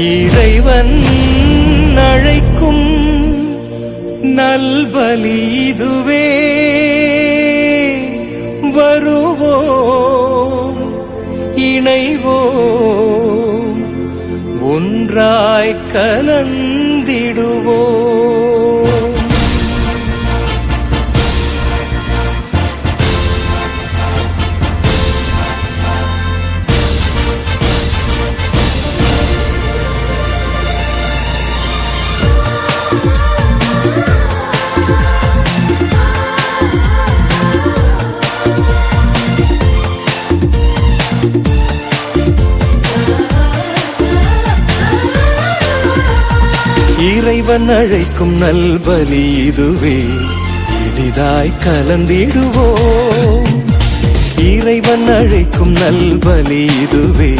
இறைவன் அழைக்கும் நல்பலி இதுவே. வருவோம் இணைவோம் ஒன்றாய் கலந்திடுவோம் இறைவன் அழைக்கும் நல்பலி இதுவே. இனிதாய் கலந்திடுவோம். இறைவன் அழைக்கும் நல்பலி இதுவே.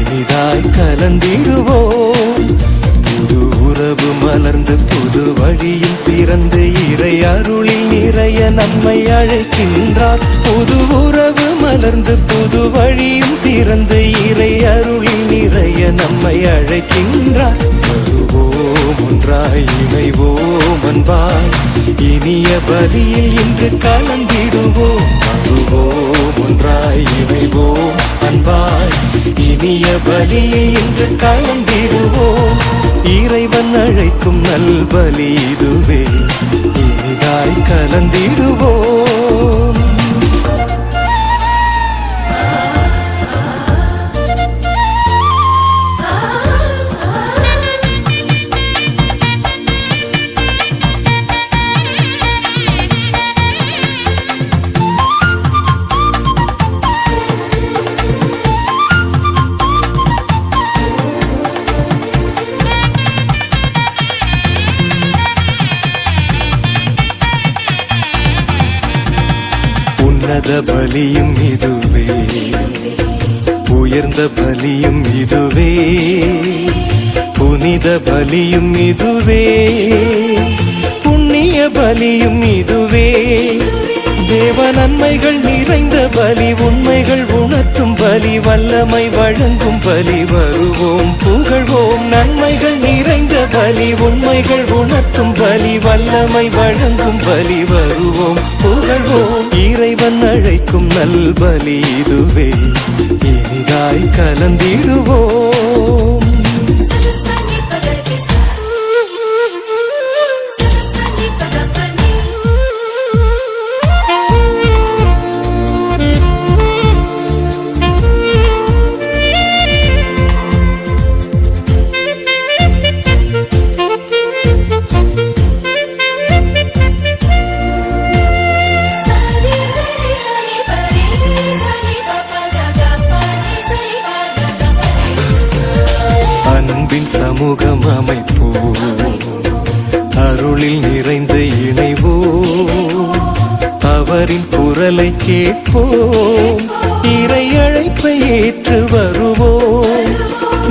இனிதாய் கலந்திடுவோம். புது உறவு மலர்ந்து புது வழியில் திறந்து இறை அருளில் நிறைய நம்மை அழைக்கின்றார். புது உறவு மலர்ந்து புது வழியும் திறந்து இறை அருளில் நிறைய நம்மை அழைக்கின்றார். ஒன்றாய் இணைவோம் அன்பாய். இனிய பலியில் இன்று கலந்திடுவோம். வருவோம் ஒன்றாய் இணைவோம் அன்பாய். இனிய பலியில் இன்று கலந்திடுவோம். இறைவன் அழைக்கும் நல்பலி இதுவே. இனிதாய் கலந்திடுவோம். உன்னத பலியும் இதுவே. உயர்ந்த பலியும் இதுவே. புனித பலியும் இதுவே. புண்ணிய பலியும் இதுவே. தேவ நன்மைகள் நிறைந்த பலி உண்மைகள் உணர்த்தும் பலி வல்லமை வழங்கும் பலி. வருவோம் புகழ்வோம் நன்மைகள் நிறைந்த பலி உண்மைகள் உணர்த்தும் பலி வல்லமை வழங்கும் பலி. வருவோம் புகழ்வோம் இறைவன் அழைக்கும் நல்பலி இதுவே. இனிதாய் கலந்திடுவோம். அன்பின் சமூகம் அமைப்போ? அருளில் நிறைந்த இணைவோ? அவரின் குரலை கேட்போம் இறை அழைப்பை ஏற்று வருவோம்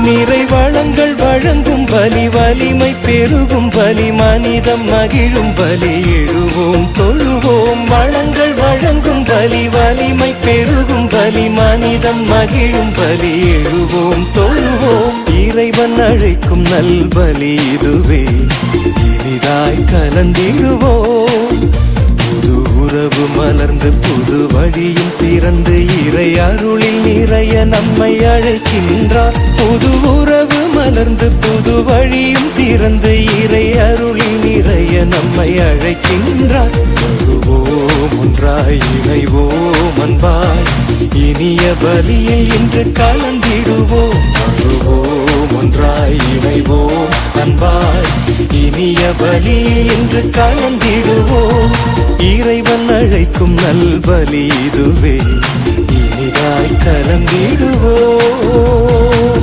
நிறை வளங்கள் வழங்கும் பலி வலிமை பெருகும் பலி மனிதம் மகிழும் பலி எழுவோம் தொழுவோம். வளங்கள் வழங்கும் பலி வலிமை பெருகும் பலி மனிதம் மகிழும் பலி எழுவோம் தொழுவோம். இறைவன் அழைக்கும் நல்பலி இதுவே. இனிதாய் கலந்திடுவோம். புது உறவு மலர்ந்து புது வழியும் திறந்து இறை அருளில் நிறைய நம்மை அழைக்கின்றார். புது உறவு மலர்ந்து புது வழியும் திறந்து இறை அருளில் நிறைய நம்மை அழைக்கின்றார். வருவோம் ஒன்றாய் இணைவோம் அன்பாய். இனிய பலியில் இன்று கலந்திடுவோம். வருவோம் இணைவோம் அன்பாய் இனிய பலி என்று கலந்திடுவோம். இறைவன் அழைக்கும் நல்பலி இதுவே இனிதாய் கலந்திடுவோம்.